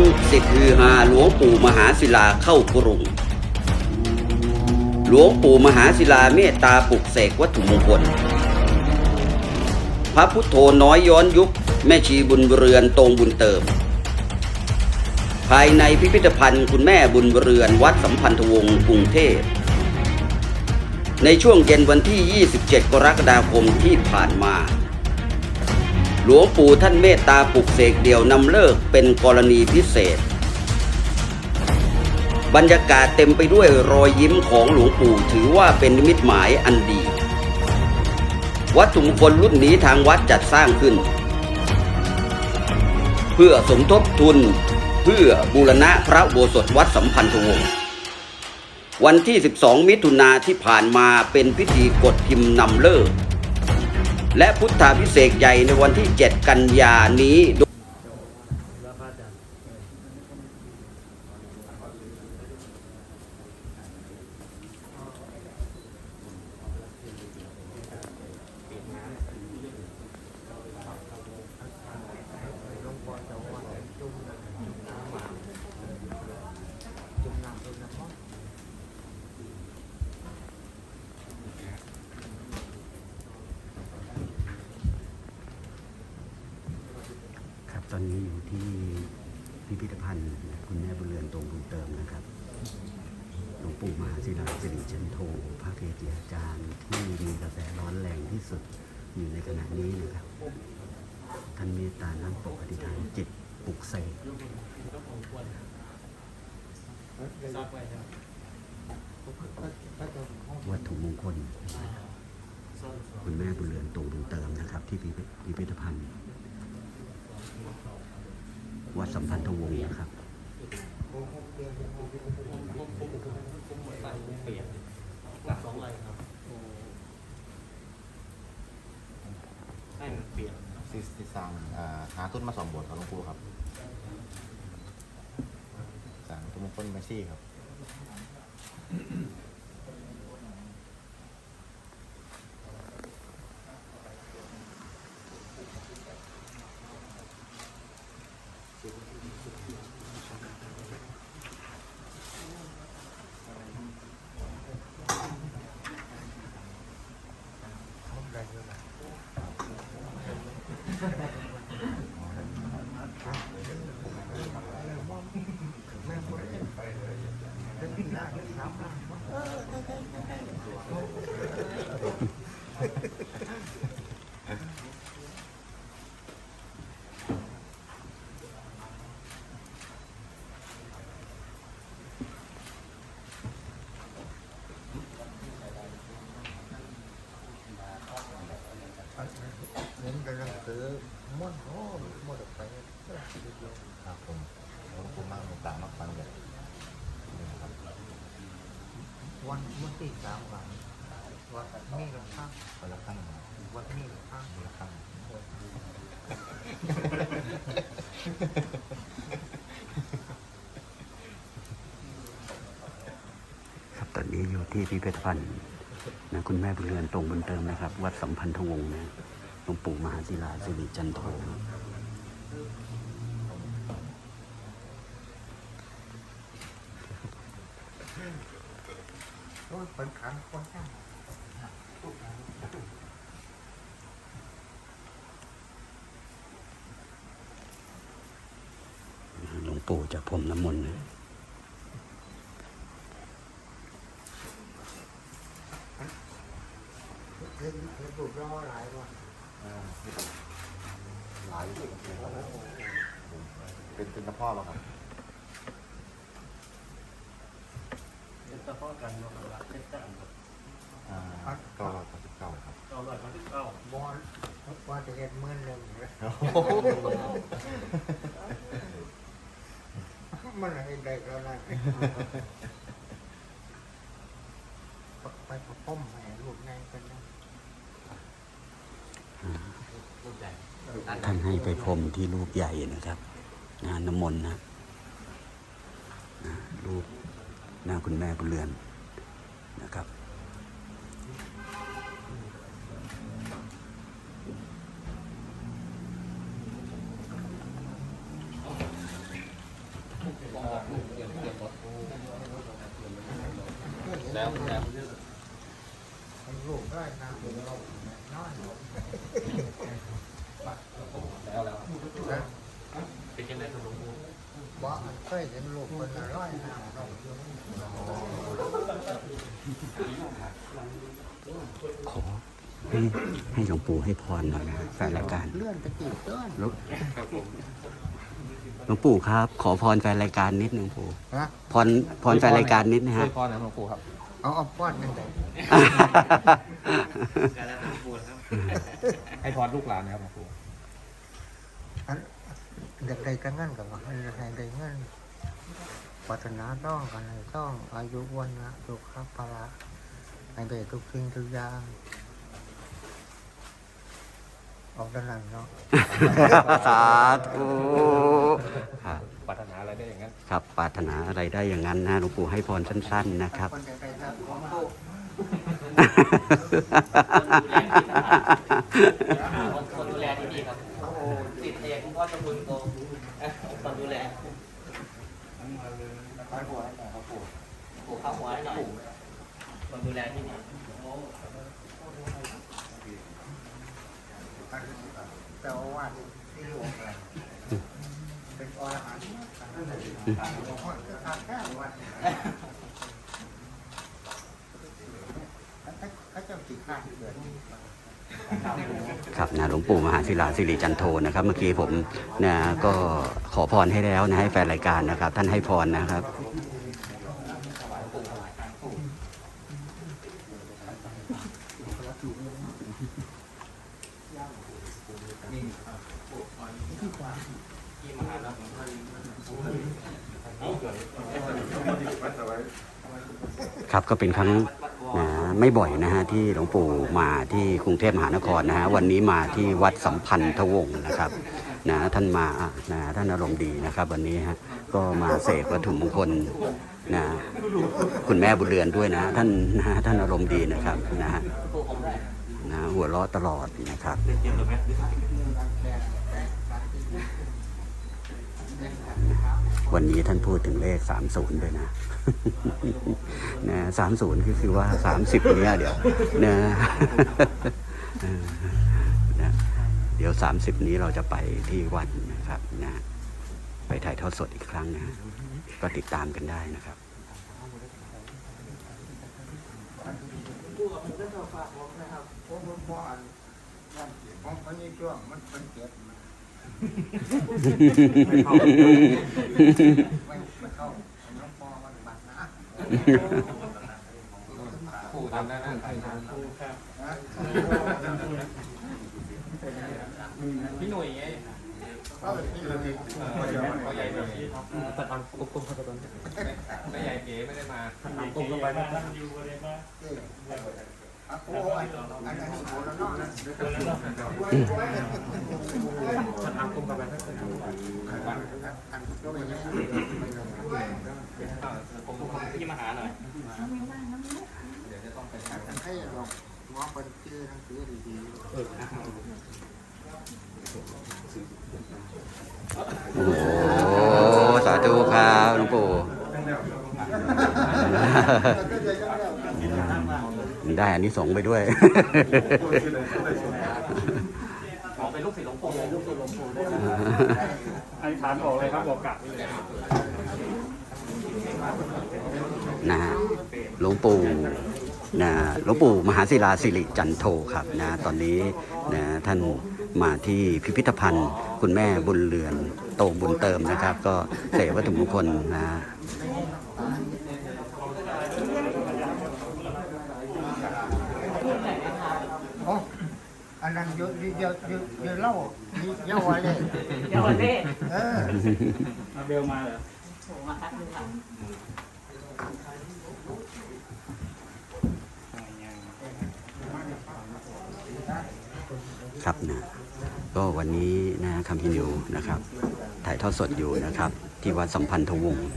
ลูกศิษย์ฮือฮาหลวงปู่มหาศิลาเข้ากรุง หลวงปู่มหาศิลาเมตตาปลุกเสกวัตถุมงคล พระพุทโธน้อยย้อนยุค แม่ชีบุญเรือนตรงบุญเติม ภายในพิพิธภัณฑ์คุณแม่บุญเรือนวัดสัมพันธวงศ์กรุงเทพ ในช่วงเย็นวันที่ 27 กรกฎาคมที่ผ่านมา หลวงปู่ท่านเมตตาปลุกเสกเดี่ยวนำเลิกเป็นกรณีพิเศษ บรรยากาศเต็มไปด้วยรอยยิ้มของหลวงปู่ถือว่าเป็นนิมิตหมายอันดี วัตถุมงคลรุ่นนี้ทางวัดจัดสร้างขึ้น เพื่อสมทบทุนเพื่อบูรณะพระโบสถวัดสัมพันธวงศ์วันที่ 12 มิถุนาที่ผ่านมาเป็นพิธีกดพิมพ์นำเลิก และพุทธาพิเศษใหญ่ในวันที่ 7 กันยานี้ ครับต อนนี้อยู่ที่พิพิธภัณฑ์คุณแม่บุญเรือนตรงบุญเติมนะครับหลวงปู่มหาศิลาสิริจันโทพระเกจิอาจารย์ที่มีกระแสร้อนแรงที่สุดอยู่ในขณะนี้นะครับ ท่านเมตตานั่งปกอธิษฐานจิตปลุกเสกวัตถุมงคล คุณแม่บุญเรือนตรงบุญเติมนะครับ ที่พิพิธภัณฑ์ วัดสัมพันธวงศ์นะครับให้มันเปลี่ยนสิสิสั่งอ่าหาต้นมาสองบทของหลวงปู่ครับสั่งต้นมงคลมาซี่ครับ เน้นกันหนังสือม้วนโอ้ม้วนออกไป ครับผมหลวงปู่มากหลวงตามากฟังแบบนี่นะครับ ที่สามวันวันนี้ละข้างคนละข้างวันนี้ละข้างคนละข้างครับตอนนี้อยู่ที่พิพิธภัณฑ์นะคุณแม่บุญเรือนตรงบุญเติมนะครับ วัดสัมพันธวงศ์นะหลวงปู่มหาศิลาสิริจันโท โอ้ยเป็นขันคนข้างหลวงปู่จะพรมน้ำมนต์นะเล่นเล่นบุกรอหลายวันอ่าหลายอเป็นเป็นกระเพาะป่ะครับ เป็นตะพ่อกันเนาะครับว่าเป็นตั้งครับอ่าเก้าร้อยเก้าสิบเก้าครับเก้าร้อยเก้าสิบเก้าบอลว่าจะเห็นหมื่นหนึ่งเลยมันเห็นได้ก็ได้ไปประพมให้ลูกไงกันนะท่านให้ไปพรมที่รูปใหญ่นะครับนะน้ำมนต์นะนะรูป หน้าคุณแม่บุญเรือนนะครับ เป็นยังไงครับหลวงปู่ ว่าเคยเห็นลูกคนละร้อยน้ำน้องอยู่ขอให้ให้หลวงปู่ให้พรหน่อยนะแฟนรายการเลื่อนตะกี้เลื่อนหลวงหลวงปู่ครับ ขอพรแฟนรายการนิดหนึ่งปู่นะพรพรแฟนรายการนิดนะช่วฮะยพรนะหลวงปู่ครับ เอาเอาป้อนนั่นเลยการละหลวงปู่ครับให้พรลูกหลานนะครับหลวงปู่ อัน เด็กใดกันงั้นกับว่าอันเด็กใดได้เงินปรารถนาต้องกันเลยต้องอายุวันนะสุขภาระให้ได้ทุกสิ่งทุกอย่างออกด้านหลังเนาะสาธุครับปรารถนาอะไรได้อย่างนั้นครับปรารถนาอะไรได้อย่างนั้นนะหลวงปู่ให้พรสั้น ๆ นะครับ คนดูแลที่นี่ครับติดเอกคุณพ่อจะบุญโตคนดูแลปู่เข้าหัวให้หน่อยคนดูแลที่นี่เจ้าอาวาสที่หลวงอะไรเป็นอรหันต์หลวงพ่อจะทำแครับนะหลวงปู่มหาศิลาสิริจันโทนะครับ เมื่อกี้ผมนะก็ขอพรให้แล้วนะให้แฟนรายการนะครับ ท่านให้พรนะครับครับก็เป็นครั้ง ไม่บ่อยนะฮะที่หลวงปู่มาที่กรุงเทพมหานครนะฮะวันนี้มาที่วัดสัมพันธวงศ์นะครับนะท่านมาอะนะท่านอารมณ์ดีนะครับ วันนี้ฮะก็มาเสกวัตถุมงคลนะคุณแม่บุญเรือนด้วยนะท่านนะท่านอารมณ์ดีนะครับนะฮะนะหัวเราะตลอดนะครับ วันนี้ท่านพูดถึงเลข30ด้วยนะนะ30คือคือว่า30เนี้ยเดี๋ยวนะเออนะเดี๋ยว30นี้เราจะไปที่วัดนะครับนะไปถ่ายทอดสดอีกครั้งนะก็ติดตามกันได้นะครับผมผมพออันนั่นผมคนนี้ช่วงมันมันเจ็บ มันไม่ไม่เข้าน้องพอมันบัดนะปู่ทำได้นะพี่หนุ่ยไงก็ที่เราติดเขาใหญ่เลยตัดอังกุกุมพระตนไม่ใหญ่เก๋ไม่ได้มากุมลงไปนะอะโอ้ยอันนี้โหแล้วเนาะตัดอังกุมไปนะอันก็ไม่ใช่ผม พี่มาหาหน่อยให้ลองมองเป็นชื่อหนังสือดีโอ้โหสาธุครับหลวงปู่ ได้อันนี้สงส์ไปด้วย ขอเป็นลูกศิษย์หลวงปู่ลูกศิษย์หลวงปู่ได้อธิษฐานออกเลยครับบอกกลับนี่เลยนะฮะหลวงปู่นะหลวงปู่มหาศิลาสิริจันโทครับนะตอนนี้นะท่านมาที่พิพิธภัณฑ์ คุณแม่บุญเรือนโตบุญเติมนะครับ ก็เสกวัตถุมงคลนะ ๆโอ้ อันนั้นเยอะเยอะเยอะเยอะเล่าเยอะวะเลยเยาวเล่เออมาเบลมาเหรอครับนะก็วันนี้นะคำพินอยู่นะครับ ถ่ายทอดสดอยู่นะครับ ที่วัดสัมพันธวงศ์